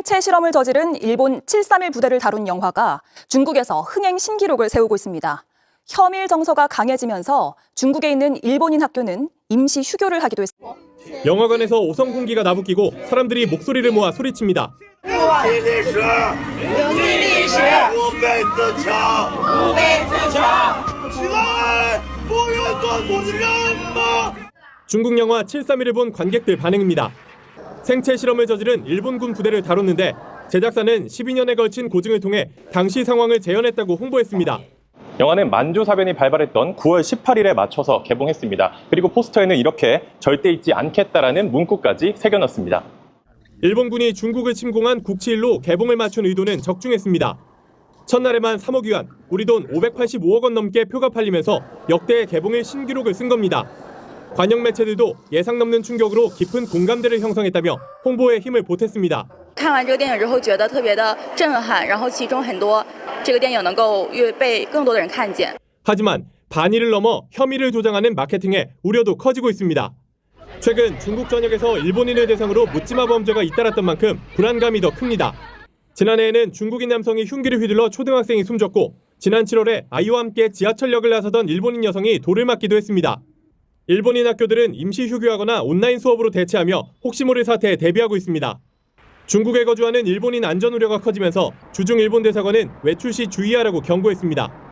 생체 실험을 저지른 일본 731 부대를 다룬 영화가 중국에서 흥행 신기록을 세우고 있습니다. 혐일 정서가 강해지면서 중국에 있는 일본인 학교는 임시 휴교를 하기도 했습니다. 영화관에서 오성 공기가 나부끼고 사람들이 목소리를 모아 소리칩니다. 중국 영화 731을 본 관객들 반응입니다. 생체 실험을 저지른 일본군 부대를 다뤘는데 제작사는 12년에 걸친 고증을 통해 당시 상황을 재현했다고 홍보했습니다. 영화는 만주사변이 발발했던 9월 18일에 맞춰서 개봉했습니다. 그리고 포스터에는 이렇게 절대 잊지 않겠다라는 문구까지 새겨넣습니다. 일본군이 중국을 침공한 국치일로 개봉을 맞춘 의도는 적중했습니다. 첫날에만 3억 위안, 우리 돈 585억 원 넘게 표가 팔리면서 역대 개봉의 신기록을 쓴 겁니다. 관영 매체들도 예상 넘는 충격으로 깊은 공감대를 형성했다며 홍보에 힘을 보탰습니다. 看完这个电影之后，觉得特别的震撼，然后其中很多这个电影能够越被更多的人看见。 하지만 반의를 넘어 혐의를 조장하는 마케팅에 우려도 커지고 있습니다. 최근 중국 전역에서 일본인을 대상으로 묻지마 범죄가 잇따랐던 만큼 불안감이 더 큽니다. 지난해에는 중국인 남성이 흉기를 휘둘러 초등학생이 숨졌고 지난 7월에 아이와 함께 지하철역을 나서던 일본인 여성이 돌을 맞기도 했습니다. 일본인 학교들은 임시 휴교하거나 온라인 수업으로 대체하며 혹시 모를 사태에 대비하고 있습니다. 중국에 거주하는 일본인 안전 우려가 커지면서 주중 일본 대사관은 외출 시 주의하라고 경고했습니다.